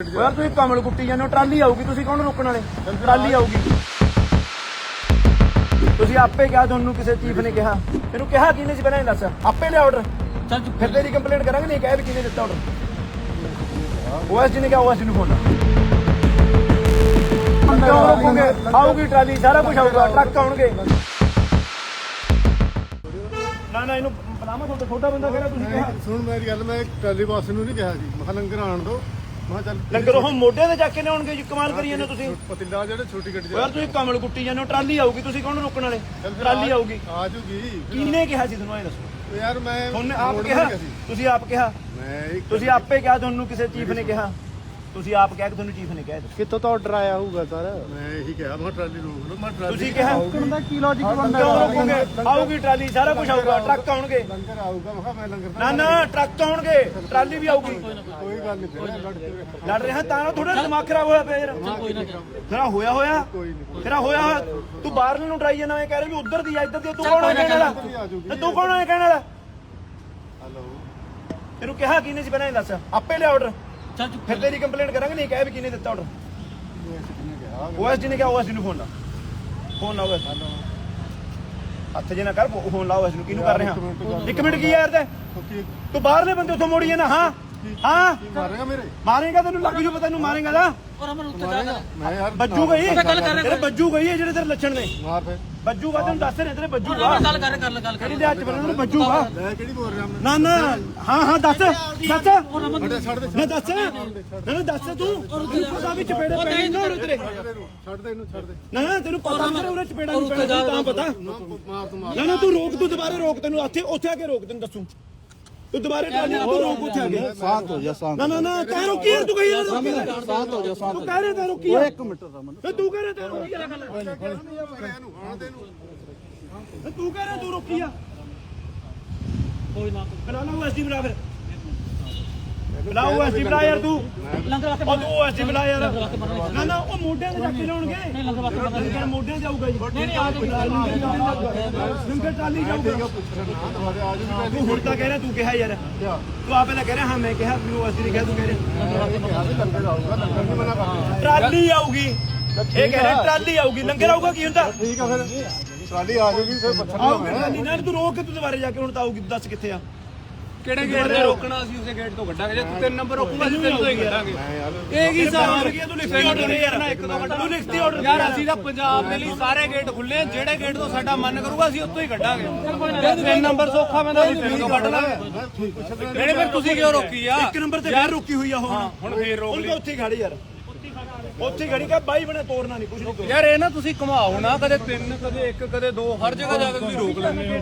ਯਾਰ ਤੁਸੀਂ ਕਮਲ ਕੁੱਟੀ ਜਾਂਦੇ ਹੋ ਟਰਾਲੀ ਆਊਗੀ ਤੁਸੀਂ ਕੌਣ ਰੋਕਣ ਵਾਲੇ? ਟਰਾਲੀ ਆਊਗੀ। ਤੁਸੀਂ ਆਪੇ ਕਿਹਾ ਤੁਹਾਨੂੰ ਕਿਸੇ ਚੀਫ ਨੇ ਕਿਹਾ। ਤੈਨੂੰ ਕਿਹਾ ਕਿਹਨੇ ਸੀ ਪਹਿਲਾਂ ਇਹ ਦੱਸ? ਆਪੇ ਲਿਆ ਆਰਡਰ ਚੱਲ ਫਿਰ ਤੇਰੀ ਕੰਪਲੇਂਟ ਕਰਾਂਗੇ ਨਹੀਂ ਕਹਿ ਵੀ ਕਿਹਨੇ ਦਿੱਤਾ ਆਰਡਰ ਓਐਸ ਜੀ ਨੇ ਕਿਹਾ ਓਐਸ ਨੂੰ ਫੋਨ ਕਿਉਂ ਰੋਕੋਗੇ ਆਊਗੀ ਟਰਾਲੀ ਸਾਰਾ ਕੁਝ ਆਊਗਾ ਟਰੱਕ ਆਉਣਗੇ। ਨਾ ਨਾ ਇਹਨੂੰ ਬਲਾਮਾ ਤੁਹਾਡਾ ਛੋਟਾ ਬੰਦਾ ਕਿਹੜਾ ਤੁਸੀਂ ਕਿਹਾ? ਸੁਣ ਮੇਰੀ ਗੱਲ ਮੈਂ ਟਰਾਲੀ ਬਾਸ ਨੂੰ ਨਹੀਂ ਕਿਹਾ ਸੀ। ਮੈਂ ਕਿਹਾ ਲੰਗਰ ਆਣ ਦੋ ਮੈਂ ਚੱਲ ਲੰਗਰ ਉਹ ਮੋਢੇ ਤੇ ਜਾ ਕੇ ਲਿਆਉਣਗੇ ਜੀ ਕਮਾਲ ਕਰੀ ਜਾਂਦੇ ਹੋ ਤੁਸੀਂ। ਪਤਿੰਦਾ ਜਿਹੜੇ ਛੋਟੀ ਗੱਡੀ ਯਾਰ ਤੁਸੀਂ ਕਮਲ ਕੁੱਟੀ ਜਾਂਦੇ ਹੋ ਟਰਾਲੀ ਆਊਗੀ ਤੁਸੀਂ ਕੌਣ ਰੋਕਣ ਵਾਲੇ? ਟਰਾਲੀ ਆਊਗੀ। ਆ ਜੂਗੀ। ਕਿਹਨੇ ਕਿਹਾ ਸੀ ਤੁਹਾਨੂੰ ਇਹ ਦੱਸੋ? ਯਾਰ ਮੈਂ ਤੁਹਾਨੂੰ ਆਪ ਕਿਹਾ। ਤੁਸੀਂ ਆਪ ਕਿਹਾ? ਮੈਂ ਤੁਸੀਂ ਆਪੇ ਕਿਹਾ ਤੁਹਾਨੂੰ ਕਿਸੇ ਚੀਫ ਨੇ ਕਿਹਾ? ਤੁਸੀਂ ਆਪ ਕਿਹਾ ਕਿ ਤੁਹਾਨੂੰ ਚੀਫ ਨੇ ਕਿਹਾ ਕਿੱਥੋਂ ਤੋਂ ਆਰਡਰ ਆਇਆ ਹੋਊਗਾ ਸਰ? ਮੈਂ ਇਹੀ ਕਿਹਾ ਮੈਂ ਟਰਾਲੀ ਰੋਕ ਲਓ ਮੈਂ ਟਰਾਲੀ ਤੁਸੀਂ ਕਿਹਾ ਰੋਕਣ ਦਾ ਕੀ ਲੌਜੀਕ ਬਣਦਾ ਕਿਉਂ ਰੋਕੋਗੇ ਆਊਗੀ ਟਰਾਲੀ ਸਾਰਾ ਕੁਝ ਆਊਗਾ ਟਰੱਕ ਆਉਣਗੇ। ਲੰਗਰ ਆਊਗਾ ਮੈਂ ਕਿਹਾ ਮੈਂ ਲੰਗਰ ਨਾ ਨਾ ਟਰੱਕ ਆਉਣਗੇ ਟਰਾਲੀ ਵੀ ਆਊਗੀ। ਕੋਈ ਗੱਲ ਨਹੀਂ ਫਿਰ ਲੜ ਰਿਹਾ ਤਾਂ ਥੋੜਾ ਦਿਮਾਗ ਖਰਾਬ ਹੋਇਆ ਪਿਆ ਯਾਰ। ਕੋਈ ਨਾ ਚੱਲ ਤੇਰਾ ਹੋਇਆ ਹੋਇਆ? ਕੋਈ ਨਹੀਂ। ਤੇਰਾ ਹੋਇਆ ਹੋਇਆ? ਤੂੰ ਬਾਹਰ ਨੂੰ ਟਰਾਈ ਜਾਣਾ ਇਹ ਕਹਿ ਰਿਹਾ ਵੀ ਉਧਰ ਦੀ ਆ ਇੱਧਰ ਦੀ ਤੂੰ ਕੌਣ ਹੈ ਕਹਿਣ ਵਾਲਾ? ਤੇ ਤੂੰ ਕੌਣ ਹੈ ਕਹਿਣ ਵਾਲਾ? ਹਲੋ। ਤੈਨੂੰ ਕਿਹਾ ਕਿਹਨੇ ਸੀ ਪਹਿਲਾਂ ਇਹ ਦੱਸ? ਆਪੇ ਲਿਆ ਆਰਡਰ ਚੱਲ ਚੁੱਪ ਫਿਰ ਤੇਰੀ ਕੰਪਲੇਂਟ ਕਰਾਂਗੇ ਨਹੀਂ ਕਹਿ ਵੀ ਕਿਹਨੇ ਦਿੱਤਾ ਆਰਡਰ ਕਿਹਨੇ ਕਿਹਾ ਓਐਸ ਜੀ ਨੇ ਕਿਹਾ ਓਐਸ ਜੀ ਨੂੰ ਫੋਨ ਲਾ। ਫੋਨ ਲਾ ਓਐਸ ਹੱਥ ਜੇ ਨਾ ਕਰ ਫੋਨ ਲਾ ਓਐਸ ਨੂੰ। ਕਿਹਨੂੰ ਕਰ ਰਿਹਾ? ਇੱਕ ਮਿੰਟ ਕੀ ਯਾਰ ਤੇ? ਤੂੰ ਬਾਹਰਲੇ ਬੰਦੇ ਉੱਥੋਂ ਮੋੜੀ ਨਾ ਹਾਂ? ਹਾਂ? ਮਾਰੇਗਾ ਮੇਰੇ? ਮਾਰੇਗਾ ਤੈਨੂੰ ਲੱਗ ਜੂ ਪਤਾ ਤੈਨੂੰ ਮਾਰੇਗਾ ਦਾ ਔਰ ਅਮਨ ਉੱਤੇ ਜਾ। ਮਾਰੇਗਾ ਮੈਂ ਯਾਰ ਬੱਜੂ ਗਈ। ਤੇਰੇ ਬੱਜੂ ਗਈ ਹੈ ਜਿਹੜੇ ਤੇਰੇ ਲੱਛਣ ਨੇ। ਮਾਰ ਫੇ ਬੱਜੂਗਾ ਤੈਨੂੰ ਦੱਸ ਰਹੇ ਤੇਰੇ ਬੱਜੂਗਾ ਮੈਂ ਗੱਲ ਕਰ ਕਰ ਲੈ ਗੱਲ ਕਰ। ਕਿਹੜੀ ਦੇ ਹੱਥ ਬੰਨਣ ਨੂੰ ਬੱਜੂਗਾ ਮੈਂ ਕਿਹੜੀ ਬੋਲ ਰਿਹਾ ਮੈਂ? ਨਾ ਨਾ ਹਾਂ ਹਾਂ ਦੱਸ ਦੱਸ। ਨਾ ਦੱਸ। ਨਾ ਨਾ ਦੱਸ ਤੂੰ। ਪਤਾ ਵੀ ਚਪੇੜੇ ਪੈਣੇ ਨਾ। ਉਰੇ ਤੇਰੇ ਛੱਡ ਦੇ ਇਹਨੂੰ ਛੱਡ ਦੇ। ਨਾ ਨਾ ਤੈਨੂੰ ਪਤਾ ਮੇਰੇ ਉਰੇ ਚਪੇੜਾ ਨਹੀਂ ਪੈਣਾ ਤਾਂ ਪਤਾ। ਨਾ ਨਾ ਤੂੰ ਰੋਕ ਤੂੰ ਦੁਬਾਰੇ ਰੋਕ ਤੈਨੂੰ ਉੱਥੇ ਉੱਥੇ ਆ ਕੇ ਰੋਕ ਤੈਨੂੰ ਦੱਸੂ। ਤੂੰ ਦੁਬਾਰੇ ਟਰਾਲੀ ਨਾਲ ਤੂੰ ਰੋਕ ਉੱਥੇ ਆ ਕੇ ਸ਼ਾਂਤ ਹੋ ਜਾ ਸ਼ਾਂਤ ਨਾ ਨਾ ਨਾ ਤੈਂ ਰੋਕੀ ਯਾਰ ਤੂੰ ਕਹੀ ਰੋਕੀ ਸ਼ਾਂਤ ਹੋ ਜਾ ਸ਼ਾਂਤ ਤੂੰ ਕਹਿ ਰਿਹਾ ਤੈਂ ਰੋਕੀ ਯਾਰ ਇੱਕ ਮਿੰਟ ਰਮਨ। ਤੇ ਤੂੰ ਕਹਿ ਰਿਹਾ ਤੈਂ ਰੋਕੀ ਯਾਰ ਗੱਲ ਇਹਨੂੰ ਆਣ ਦੇ ਇਹਨੂੰ ਤੇ ਤੂੰ ਕਹਿ ਰਿਹਾ ਤੂੰ ਰੋਕੀ ਆ। ਕੋਈ ਨਾ। ਬੁਲਾ ਲਾ ਐਸਡੀ ਬੁਲਾ ਫਿਰ। ਬੁਲਾ ਉਹ ਐਸਡੀ ਬੁਲਾ ਯਾਰ ਤੂੰ। ਲੰਗਰ ਵਾਸਤੇ ਉਹ ਤੂੰ ਐਸਡੀ ਬੁਲਾ ਯਾਰ। ਨਾ ਨਾ ਉਹ ਮੋਢਿਆਂ ਤੇ ਜਾ ਕੇ ਲਾਉਣਗੇ। ਨਹੀਂ ਲੰਗਰ ਵਾਸਤੇ ਬੰਦਾ ਲੰਗਰ ਮੋਢਿਆਂ ਜਾਊਗਾ ਜੀ। ਨਹੀਂ ਨਹੀਂ ਆ ਜਾਓ ਲੰਗਰ ਟਰਾਲੀ ਜਾਊਗਾ। ਨਾ ਦਵਾਰੇ ਆ ਜੂਗੀ ਤੂੰ ਹੁਣ ਤਾਂ ਕਹਿ ਰਿਹਾ ਤੂੰ ਕਿਹਾ ਯਾਰ। ਤੂੰ ਆਪੇ ਤਾਂ ਕਹਿ ਰਿਹਾ ਹਾਂ ਮੈਂ ਕਿਹਾ ਨੇ ਤੂੰ ਕਹਿ ਰਿਹਾ। ਟਰਾਲੀ ਆਊਗੀ। ਇਹ ਕਹਿ ਰਿਹਾ ਟਰਾਲੀ ਆਊਗੀ। ਲੰਗਰ ਆਊਗਾ ਕੀ ਹੁੰਦਾ? ਠੀਕ ਆ ਫਿਰ। ਟਰਾਲੀ ਆ ਜੂਗੀ ਫਿਰ ਪੁੱਛਣਾ ਆਊਗੀ ਟਰਾਲੀ। ਨਾਲ ਤੂੰ ਰੋਕ ਕੇ ਤੂੰ ਦੁਬਾਰੇ ਜਾ ਕੇ ਹੁਣ ਤਾਂ ਆਊਗੀ ਦੱਸ ਕਿੱਥੇ ਆ। ਕਿਹੜੇ ਗੇਟ ਤੇ? ਰੋਕਣਾ ਅਸੀਂ ਉਸੇ ਗੇਟ ਤੋਂ ਕੱਢਾਂਗੇ ਜੇ ਤੂੰ ਤਿੰਨ ਨੰਬਰ ਰੋਕੂਗਾ ਅਸੀਂ ਤੈਨੂੰ ਤੋਂ ਹੀ ਕੱਢਾਂਗੇ। ਮੈਂ ਯਾਰ ਇਹ ਕੀ ਹਿਸਾਬ ਹੋਰ ਕੀ ਆ, ਤੂੰ ਲਿਖਤੀ ਆਰਡਰ ਨਹੀਂ ਯਾਰ। ਤੂੰ ਲਿਖਤੀ ਆਰਡਰ ਯਾਰ ਅਸੀਂ ਤਾਂ ਪੰਜਾਬ ਦੇ ਲਈ ਸਾਰੇ ਗੇਟ ਖੁੱਲੇ ਆ ਜਿਹੜੇ ਗੇਟ ਤੋਂ ਸਾਡਾ ਮਨ ਕਰੂਗਾ ਅਸੀਂ ਉੱਥੋਂ ਹੀ ਕੱਢਾਂਗੇ। ਜੇ ਤਿੰਨ ਨੰਬਰ ਸੌਖਾ ਮੈਂ ਤਾਂ ਅਸੀਂ ਤਿੰਨ ਤੋਂ ਕੱਢ ਲਾਂਗੇ। ਜਿਹੜੇ ਫਿਰ ਤੁਸੀਂ ਕਿਉਂ ਰੋਕੀ ਆ? ਇੱਕ ਨੰਬਰ ਤੇ ਫੇਰ ਰੁਕੀ ਹੋਈ ਆ ਹੁਣ। ਹੁਣ ਫੇਰ ਰੋਕ ਤਾਂ ਉੱਥੇ ਹੀ ਖੜੀ ਯਾਰ। ਉੱਥੇ ਹੀ ਖੜੀ ਕਾ ਬਾਈ ਬਣੇ ਤੋੜਨਾ ਨਹੀਂ ਕੁਝ ਨਹੀਂ ਯਾਰ ਇਹ ਨਾ ਤੁਸੀਂ ਘੁਮਾਓ ਨਾ ਕਦੇ ਤਿੰਨ ਕਦੇ ਇੱਕ ਕਦੇ ਦੋ ਹਰ ਜਗ੍ਹਾ ਜਾ ਕੇ ਤੁਸੀਂ ਰੋਕ ਲੈਂਦੇ ਹੋ।